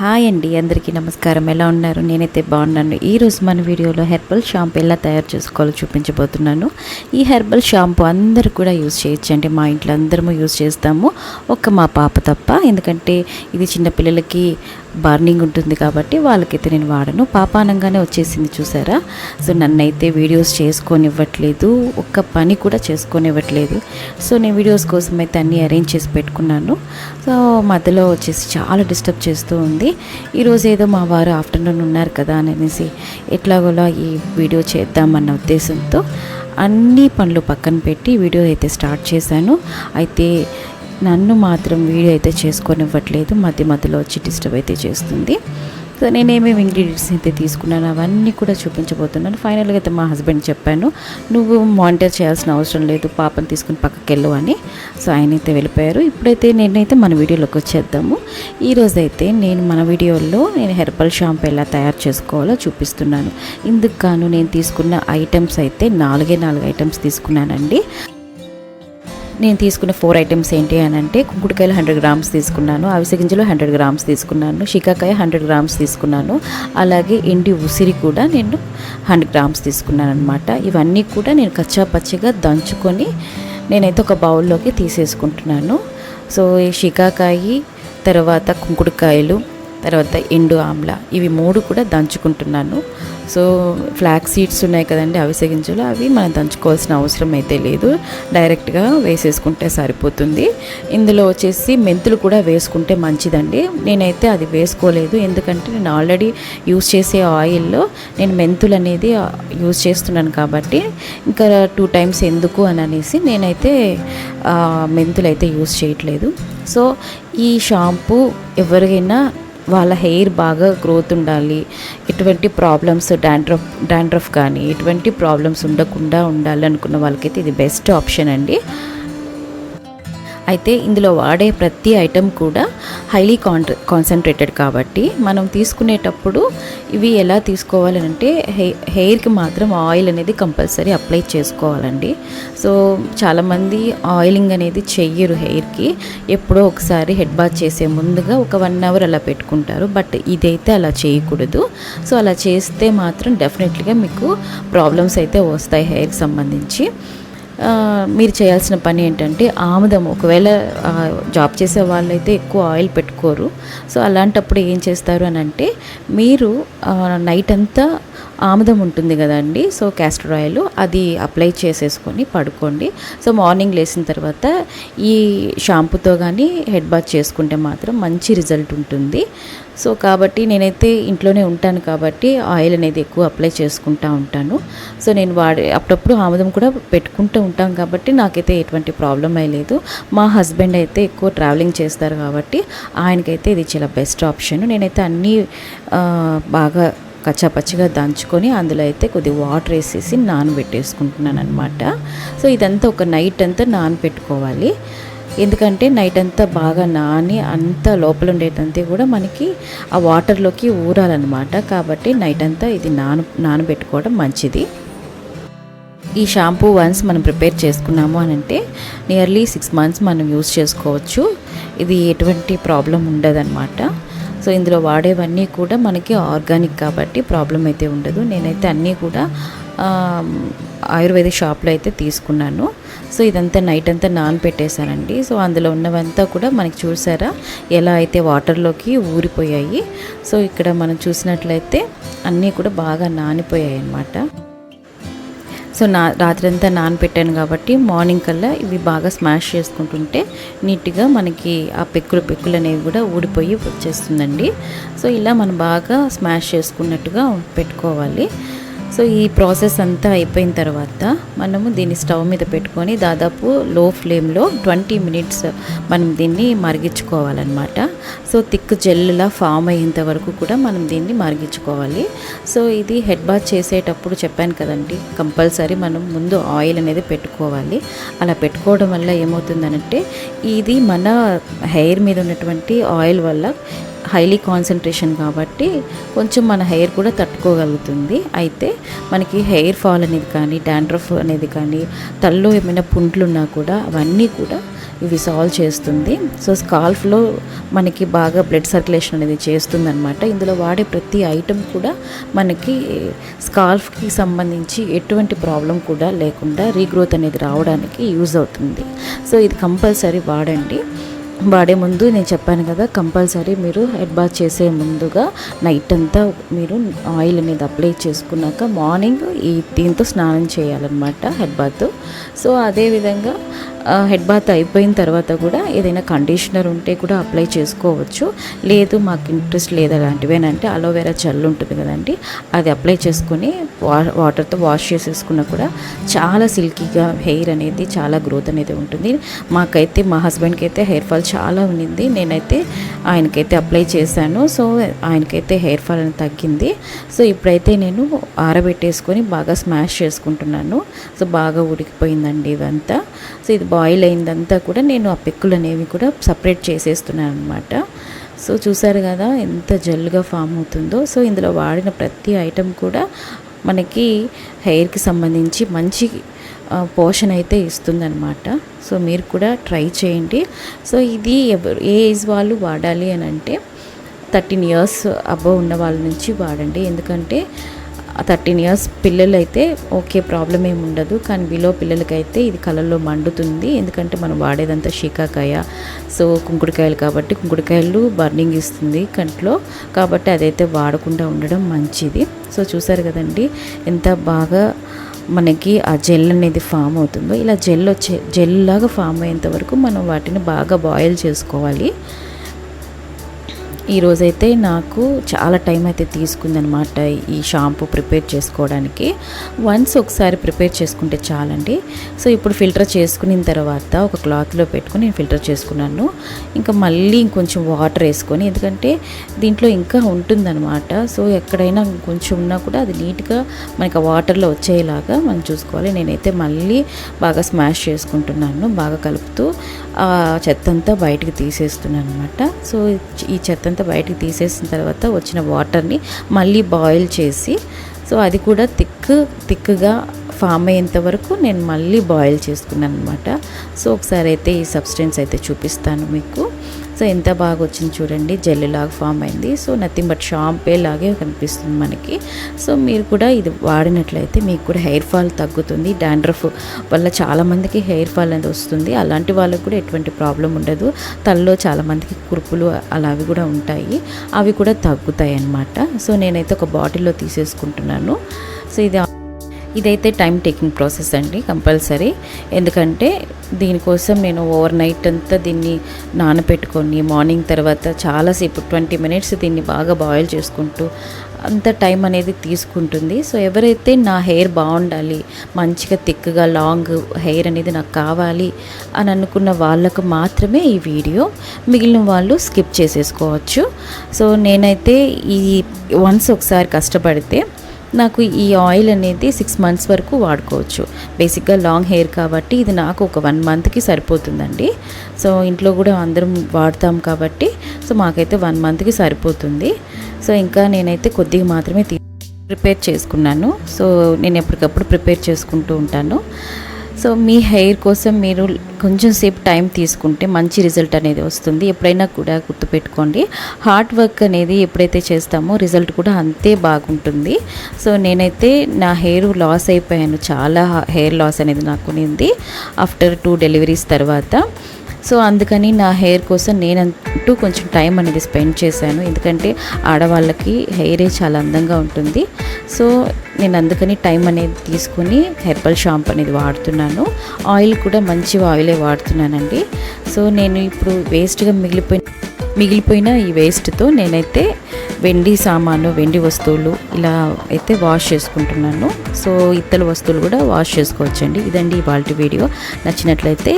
Hi అండి అందరికీ నమస్కారం. ఎలా ఉన్నారు? నేనైతే బాగున్నాను. ఈరోజు మన వీడియోలో హెర్బల్ షాంపూ ఎలా తయారు చేసుకోవాలో చూపించబోతున్నాను. ఈ హెర్బల్ షాంపూ అందరూ కూడా యూజ్ చేయొచ్చండి మా ఇంట్లో అందరము యూజ్ చేస్తాము. ఒక్క మా పాప తప్ప. ఎందుకంటే ఇది చిన్నపిల్లలకి బర్నింగ్ ఉంటుంది కాబట్టి వాళ్ళకైతే నేను వాడను. పాపానంగానే వచ్చేసింది చూసారా? సో నన్నైతే వీడియోస్ చేసుకోనివ్వట్లేదు. ఒక్క పని కూడా చేసుకోనివ్వట్లేదు. సో నేను వీడియోస్ కోసం అయితే అన్నీ అరేంజ్ చేసి పెట్టుకున్నాను. సో మధ్యలో వచ్చేసి చాలా డిస్టర్బ్ చేస్తూ ఉంది. ఈరోజు ఏదో మా వారు ఆఫ్టర్నూన్ ఉన్నారు కదా అని అనేసి ఎట్లాగోలా ఈ వీడియో చేద్దామన్న ఉద్దేశంతో అన్ని పనులు పక్కన పెట్టి వీడియో అయితే స్టార్ట్ చేశాను. అయితే నన్ను మాత్రం వీడియో అయితే చేసుకొని ఇవ్వట్లేదు మధ్య మధ్యలో వచ్చి డిస్టర్బ్ అయితే చేస్తుంది. సో నేనేమేమి ఇంగ్రీడియంట్స్ అయితే తీసుకున్నాను అవన్నీ కూడా చూపించబోతున్నాను. ఫైనల్గా అయితే మా హస్బెండ్ చెప్పాను నువ్వు మానిటర్ చేయాల్సిన అవసరం లేదు పాపను తీసుకుని పక్కకి వెళ్ళు అని. సో ఆయన అయితే వెళ్ళిపోయారు. ఇప్పుడైతే నేనైతే మన వీడియోలోకి వచ్చేద్దాము. ఈరోజైతే నేను మన వీడియోలో నేను హెర్బల్ షాంపూ ఎలా తయారు చేసుకోవాలో చూపిస్తున్నాను. ఇందుకు గాను నేను తీసుకున్న ఐటమ్స్ అయితే నాలుగే నాలుగు ఐటమ్స్ తీసుకున్నానండి. నేను తీసుకున్న ఫోర్ ఐటమ్స్ ఏంటి అని అంటే కుంకుడుకాయలు హండ్రెడ్ గ్రామ్స్ తీసుకున్నాను అవిసె గింజలు హండ్రెడ్ గ్రామ్స్ తీసుకున్నాను షికాకాయ హండ్రెడ్ గ్రామ్స్ తీసుకున్నాను అలాగే ఎండి ఉసిరి కూడా నేను హండ్రెడ్ గ్రామ్స్ తీసుకున్నాను అనమాట ఇవన్నీ కూడా నేను కచ్చా పచ్చిగా దంచుకొని నేనైతే ఒక బౌల్లోకి తీసేసుకుంటున్నాను. సో ఈ షికాకాయి తర్వాత కుంకుడుకాయలు తర్వాత ఎండు ఆమ్ల ఇవి మూడు కూడా దంచుకుంటున్నాను. సో ఫ్లాక్ సీడ్స్ ఉన్నాయి కదండి అవిసె గింజలు అవి మనం దంచుకోవాల్సిన అవసరం అయితే లేదు. డైరెక్ట్గా వేసేసుకుంటే సరిపోతుంది. ఇందులో వచ్చేసి మెంతులు కూడా వేసుకుంటే మంచిదండి. నేనైతే అది వేసుకోలేదు. ఎందుకంటే నేను ఆల్రెడీ యూస్ చేసే ఆయిల్లో నేను మెంతులు అనేది యూస్ చేస్తున్నాను కాబట్టి ఇంకా టూ టైమ్స్ ఎందుకు అని అనేసి నేనైతే మెంతులు అయితే యూస్ చేయట్లేదు. సో ఈ షాంపూ ఎవరికైనా వాళ్ళ హెయిర్ బాగా గ్రోత్ ఉండాలి. ఎటువంటి ప్రాబ్లమ్స్ డాండ్రఫ్ డాండ్రఫ్ కానీ ఎటువంటి ప్రాబ్లమ్స్ ఉండకుండా ఉండాలి అనుకున్న వాళ్ళకైతే ఇది బెస్ట్ ఆప్షన్ అండి. అయితే ఇందులో వాడే ప్రతి ఐటెం కూడా హైలీ కాన్ కాన్సన్ట్రేటెడ్ కాబట్టి మనం తీసుకునేటప్పుడు ఇవి ఎలా తీసుకోవాలి అంటే హె హెయిర్కి మాత్రం ఆయిల్ అనేది కంపల్సరీ అప్లై చేసుకోవాలండి. సో చాలామంది ఆయిలింగ్ అనేది చెయ్యరు హెయిర్కి ఎప్పుడో ఒకసారి హెడ్ బాత్ చేసే ముందుగా ఒక వన్ అవర్ అలా పెట్టుకుంటారు. బట్ ఇదైతే అలా చేయకూడదు. సో అలా చేస్తే మాత్రం డెఫినెట్లీగా మీకు ప్రాబ్లమ్స్ అయితే వస్తాయి హెయిర్కి సంబంధించి. మీరు చేయాల్సిన పని ఏంటంటే ఆముదం. ఒకవేళ జాబ్ చేసే వాళ్ళైతే ఎక్కువ ఆయిల్ పెట్టుకోరు. సో అలాంటప్పుడు ఏం చేస్తారు అని అంటే మీరు నైట్ అంతా ఆముదం ఉంటుంది కదండి సో క్యాస్టర్ ఆయిల్ అది అప్లై చేసేసుకొని పడుకోండి. సో మార్నింగ్ లేచిన తర్వాత ఈ షాంపూతో కానీ హెడ్ బాత్ చేసుకుంటే మాత్రం మంచి రిజల్ట్ ఉంటుంది. సో కాబట్టి నేనైతే ఇంట్లోనే ఉంటాను కాబట్టి ఆయిల్ అనేది ఎక్కువ అప్లై చేసుకుంటా ఉంటాను. సో నేను వాడే అప్పుడప్పుడు ఆముదం కూడా పెట్టుకుంటూ ఉంటాం కాబట్టి నాకైతే ఎటువంటి ప్రాబ్లం అయ్యలేదు మా హస్బెండ్ అయితే ఎక్కువ ట్రావెలింగ్ చేస్తారు కాబట్టి ఆయనకైతే ఇది చాలా బెస్ట్ ఆప్షన్. నేనైతే అన్నీ బాగా కచ్చాపచ్చిగా దంచుకొని అందులో అయితే కొద్ది వాటర్ వేసేసి నానబెట్టేసుకుంటున్నాను అనమాట సో ఇదంతా ఒక నైట్ అంతా నానబెట్టుకోవాలి ఎందుకంటే నైట్ అంతా బాగా నాని అంత లోపల ఉండేటంతా కూడా మనకి ఆ వాటర్లోకి ఊరాలన్నమాట. కాబట్టి నైట్ అంతా ఇది నాన నానబెట్టుకోవడం మంచిది. ఈ షాంపూ వన్స్ మనం ప్రిపేర్ చేసుకున్నాము అని అంటే నియర్లీ సిక్స్ మంత్స్ మనం యూస్ చేసుకోవచ్చు. ఇది ఎటువంటి ప్రాబ్లం ఉండదన్నమాట. సో ఇందులో వాడేవన్నీ కూడా మనకి ఆర్గానిక్ కాబట్టి ప్రాబ్లం అయితే ఉండదు. నేనైతే అన్నీ కూడా ఆయుర్వేద ఆయుర్వేదిక్ షాప్లో అయితే తీసుకున్నాను. సో ఇదంతా నైట్ అంతా నానపెట్టేశానండి. సో అందులో ఉన్నవంతా కూడా మనకి చూసారా ఎలా అయితే వాటర్లోకి ఊరిపోయాయి. సో ఇక్కడ మనం చూసినట్లయితే అన్నీ కూడా బాగా నానిపోయాయి అన్నమాట సో నా రాత్రంతా నానపెట్టాను కాబట్టి మార్నింగ్ కల్లా ఇవి బాగా స్మాష్ చేసుకుంటుంటే నీట్గా మనకి ఆ పెక్కులు పెక్కులు అనేవి కూడా ఊడిపోయి వచ్చేస్తుందండి. సో ఇలా మనం బాగా స్మాష్ చేసుకున్నట్టుగా పెట్టుకోవాలి. సో ఈ ప్రాసెస్ అంతా అయిపోయిన తర్వాత మనము దీన్ని స్టవ్ మీద పెట్టుకొని దాదాపు లో ఫ్లేమ్లో ట్వంటీ మినిట్స్ మనం దీన్ని మరిగించుకోవాలన్నమాట. సో థిక్ జెల్లా ఫామ్ అయ్యేంత వరకు కూడా మనం దీన్ని మరిగించుకోవాలి. సో ఇది హెడ్ బాత్ చేసేటప్పుడు చెప్పాను కదండి కంపల్సరీ మనం ముందు ఆయిల్ అనేది పెట్టుకోవాలి. అలా పెట్టుకోవడం వల్ల ఏమవుతుందనంటే ఇది మన హెయిర్ మీద ఉన్నటువంటి ఆయిల్ వల్ల హైలీ కాన్సన్ట్రేషన్ కాబట్టి కొంచెం మన హెయిర్ కూడా తట్టుకోగలుగుతుంది. అయితే మనకి హెయిర్ ఫాల్ అనేది కానీ డాండ్రఫ్ అనేది కానీ తల్లో ఏమైనా పుండ్లు ఉన్నా కూడా అవన్నీ కూడా ఇవి సాల్వ్ చేస్తుంది. సో స్కాల్ఫ్లో మనకి బాగా బ్లడ్ సర్క్యులేషన్ అనేది చేస్తుందనమాట ఇందులో వాడే ప్రతి ఐటెం కూడా మనకి స్కాల్ఫ్కి సంబంధించి ఎటువంటి ప్రాబ్లం కూడా లేకుండా రీగ్రోత్ అనేది రావడానికి యూజ్ అవుతుంది. సో ఇది కంపల్సరీ వాడండి. వాడే ముందు నేను చెప్పాను కదా కంపల్సరీ మీరు హెడ్ బాత్ చేసే ముందుగా నైట్ అంతా మీరు ఆయిల్ అనేది అప్లై చేసుకున్నాక మార్నింగ్ ఈ దీంతో స్నానం చేయాలన్నమాట హెడ్ బాత్. సో అదేవిధంగా హెడ్ బాత్ అయిపోయిన తర్వాత కూడా ఏదైనా కండిషనర్ ఉంటే కూడా అప్లై చేసుకోవచ్చు. లేదు మాకు ఇంట్రెస్ట్ లేదు అలాంటివేనంటే అలోవెరా జెల్ ఉంటుంది కదండి అది అప్లై చేసుకొని వా వాటర్తో వాష్ చేసేసుకున్నా కూడా చాలా సిల్కీగా హెయిర్ అనేది చాలా గ్రోత్ అనేది ఉంటుంది. మాకైతే మా హస్బెండ్కి అయితే హెయిర్ ఫాల్ చాలా ఉన్నింది. నేనైతే ఆయనకైతే అప్లై చేశాను. సో ఆయనకైతే హెయిర్ ఫాల్ అనేది తగ్గింది. సో ఇప్పుడైతే నేను ఆరబెట్టేసుకొని బాగా స్మాష్ చేసుకుంటున్నాను. సో బాగా ఉడికి అయిపోయిందండి ఇదంతా. సో ఇది బాయిల్ అయిందంతా కూడా నేను ఆ పెక్కులు అనేవి కూడా సపరేట్ చేసేస్తున్నాను అనమాట సో చూసారు కదా ఎంత జల్లుగా ఫామ్ అవుతుందో. సో ఇందులో వాడిన ప్రతి ఐటెం కూడా మనకి హెయిర్కి సంబంధించి మంచి పోషన్ అయితే ఇస్తుందన్నమాట. సో మీరు కూడా ట్రై చేయండి. సో ఇది ఎవరు ఏ ఏజ్ వాళ్ళు వాడాలి అని అంటే థర్టీన్ ఇయర్స్ అబవ్ ఉన్న వాళ్ళ నుంచి వాడండి. ఎందుకంటే థర్టీన్ ఇయర్స్ పిల్లలైతే ఓకే ప్రాబ్లం ఏమి ఉండదు. కానీ బిలో పిల్లలకైతే ఇది కళ్ళల్లో మండుతుంది. ఎందుకంటే మనం వాడేదంతా షీకాకాయ సో కుంకుడుకాయలు కాబట్టి కుంకుడుకాయలు బర్నింగ్ ఇస్తుంది కంట్లో. కాబట్టి అదైతే వాడకుండా ఉండడం మంచిది. సో చూసారు కదండి ఎంత బాగా మనకి ఆ జెల్ అనేది ఫామ్ అవుతుందో. ఇలా జెల్ వచ్చే జెల్ లాగా ఫామ్ అయ్యేంత వరకు మనం వాటిని బాగా బాయిల్ చేసుకోవాలి. ఈరోజైతే నాకు చాలా టైం అయితే తీసుకుందనమాట ఈ షాంపూ ప్రిపేర్ చేసుకోవడానికి. వన్స్ ఒకసారి ప్రిపేర్ చేసుకుంటే చాలండి. సో ఇప్పుడు ఫిల్టర్ చేసుకున్న తర్వాత ఒక క్లాత్లో పెట్టుకుని నేను ఫిల్టర్ చేసుకున్నాను. ఇంకా మళ్ళీ ఇంకొంచెం వాటర్ వేసుకొని ఎందుకంటే దీంట్లో ఇంకా ఉంటుందన్నమాట. సో ఎక్కడైనా కొంచెం ఉన్నా కూడా అది నీట్గా మనకి ఆ వాటర్లో వచ్చేలాగా మనం చూసుకోవాలి. నేనైతే మళ్ళీ బాగా స్మాష్ చేసుకుంటున్నాను బాగా కలుపుతూ ఆ చెత్తంతా తీసేస్తున్నాను అనమాట సో ఈ చెత్తంతా అంతా బయటికి తీసేసిన తర్వాత వచ్చిన వాటర్ని మళ్ళీ బాయిల్ చేసి సో అది కూడా థిక్ థిక్గా ఫామ్ అయ్యేంత వరకు నేను మళ్ళీ బాయిల్ చేసుకున్నాను అనమాట సో ఒకసారి అయితే ఈ సబ్స్టెన్స్ అయితే చూపిస్తాను మీకు. సో ఎంత బాగా వచ్చింది చూడండి జెల్లులాగా లాగా ఫామ్ అయింది. సో నథింగ్ బట్ షాంపే లాగే కనిపిస్తుంది మనకి. సో మీరు కూడా ఇది వాడినట్లయితే మీకు కూడా హెయిర్ ఫాల్ తగ్గుతుంది. డాండ్రఫ్ వల్ల చాలామందికి హెయిర్ ఫాల్ అనేది వస్తుంది. అలాంటి వాళ్ళకు కూడా ఎటువంటి ప్రాబ్లం ఉండదు. తలలో చాలామందికి కురుపులు అలావి కూడా ఉంటాయి. అవి కూడా తగ్గుతాయి అన్నమాట సో నేనైతే ఒక బాటిల్లో తీసేసుకుంటున్నాను. సో ఇది ఇదైతే టైం టేకింగ్ ప్రాసెస్ అండి కంపల్సరీ. ఎందుకంటే దీనికోసం నేను ఓవర్ నైట్ అంతా దీన్ని నానబెట్టుకొని మార్నింగ్ తర్వాత చాలాసేపు ట్వంటీ మినిట్స్ దీన్ని బాగా బాయిల్ చేసుకుంటూ అంత టైం అనేది తీసుకుంటుంది. సో ఎవరైతే నా హెయిర్ బాగుండాలి మంచిగా థిక్గా లాంగ్ హెయిర్ అనేది నాకు కావాలి అని అనుకున్న వాళ్ళకు మాత్రమే ఈ వీడియో మిగిలిన వాళ్ళు స్కిప్ చేసేసుకోవచ్చు. సో నేనైతే ఈ వన్స్ ఒకసారి కష్టపడితే నాకు ఈ ఆయిల్ అనేది సిక్స్ మంత్స్ వరకు వాడుకోవచ్చు. బేసిక్గా లాంగ్ హెయిర్ కాబట్టి ఇది నాకు ఒక వన్ మంత్కి సరిపోతుందండి. సో ఇంట్లో కూడా అందరం వాడతాం కాబట్టి సో మాకైతే వన్ మంత్కి సరిపోతుంది. సో ఇంకా నేనైతే కొద్దిగా మాత్రమే ప్రిపేర్ చేసుకున్నాను. సో నేను ఎప్పటికప్పుడు ప్రిపేర్ చేసుకుంటూ ఉంటాను. సో మీ హెయిర్ కోసం మీరు కొంచెం సేపు టైం తీసుకుంటే మంచి రిజల్ట్ అనేది వస్తుంది. ఎప్పుడైనా కూడా గుర్తుపెట్టుకోండి. హార్డ్ వర్క్ అనేది ఎప్పుడైతే చేస్తామో రిజల్ట్ కూడా అంతే బాగుంటుంది. సో నేనైతే నా హెయిర్ లాస్ అయిపోయాను. చాలా హెయిర్ లాస్ అనేది నాకు ఉంది. ఆఫ్టర్ టూ డెలివరీస్ తర్వాత సో అందుకని నా హెయిర్ కోసం నేనంటూ కొంచెం టైం అనేది స్పెండ్ చేశాను. ఎందుకంటే ఆడవాళ్ళకి హెయిరే చాలా అందంగా ఉంటుంది. సో నేను అందుకని టైం అనేది తీసుకుని హెర్బల్ షాంపూ అనేది వాడుతున్నాను. ఆయిల్ కూడా మంచి ఆయిలే వాడుతున్నానండి. సో నేను ఇప్పుడు వేస్ట్గా మిగిలిపోయిన మిగిలిపోయిన ఈ వేస్ట్తో నేనైతే వెండి సామాను వెండి వస్తువులు ఇలా అయితే వాష్ చేసుకుంటున్నాను. సో ఇతర వస్తువులు కూడా వాష్ చేసుకోవచ్చండి. ఇదండి ఇవాళ వీడియో. నచ్చినట్లయితే